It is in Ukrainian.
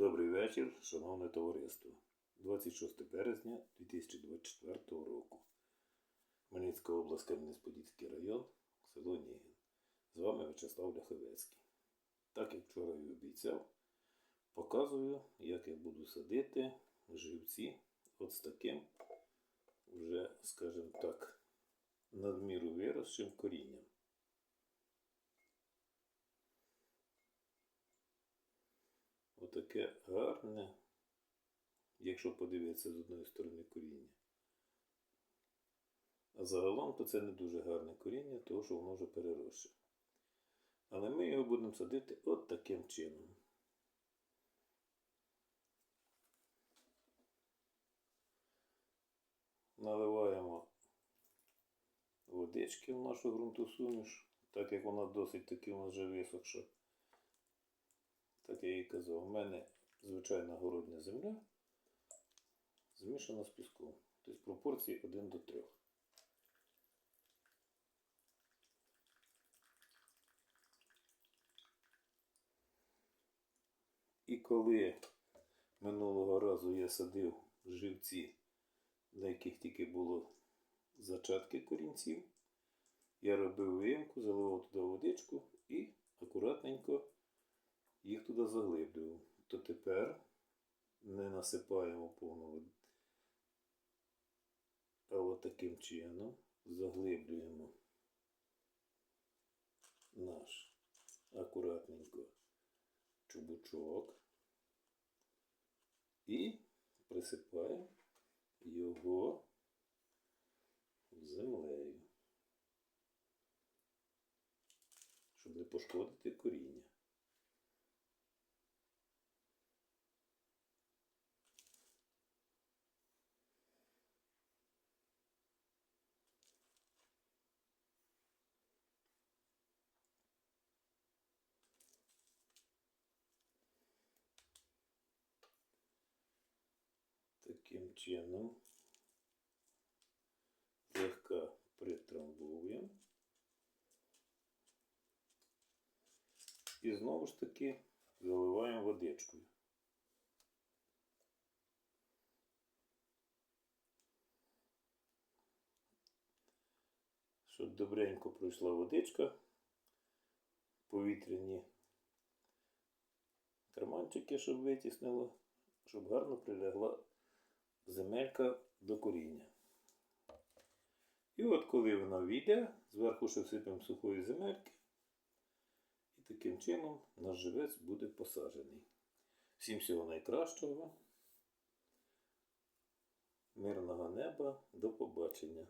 Добрий вечір, шановне товариство. 26 березня 2024 року. Хмельницька область, Кам'янець-Подільський район, село Нігін. З вами Вячеслав Ляховецький. Так як вчора і обіцяв, показую, як я буду садити живці от з таким, вже, скажімо так, надміру виросшим корінням. Отаке гарне, якщо подивитися з одної сторони коріння. А загалом то це не дуже гарне коріння, тому що воно вже переросше. Але ми його будемо садити от таким чином. Наливаємо водички в нашу ґрунтосуміш, так як вона досить таки вже висохша. Так я і казав, у мене звичайна городня земля змішана з піском. Тобто пропорції 1 до 3. І коли минулого разу я садив живці, на яких тільки було зачатки корінців, я робив виємку, заливав туди водичку і акуратненько їх туди заглиблював. То тепер не насипаємо повну. А от таким чином заглиблюємо наш акуратненько чубучок і присипаємо його землею, щоб не пошкодити коріння. Чином злегка притрамбуємо. І знову ж таки заливаємо водичкою. Щоб добренько пройшла водичка, повітряні карманчики, щоб витіснило, щоб гарно прилягла земелька до коріння. І от коли вона війде, зверху ще всипемо сухої земельки, і таким чином наш живець буде посаджений. Всім всього найкращого. Мирного неба, до побачення.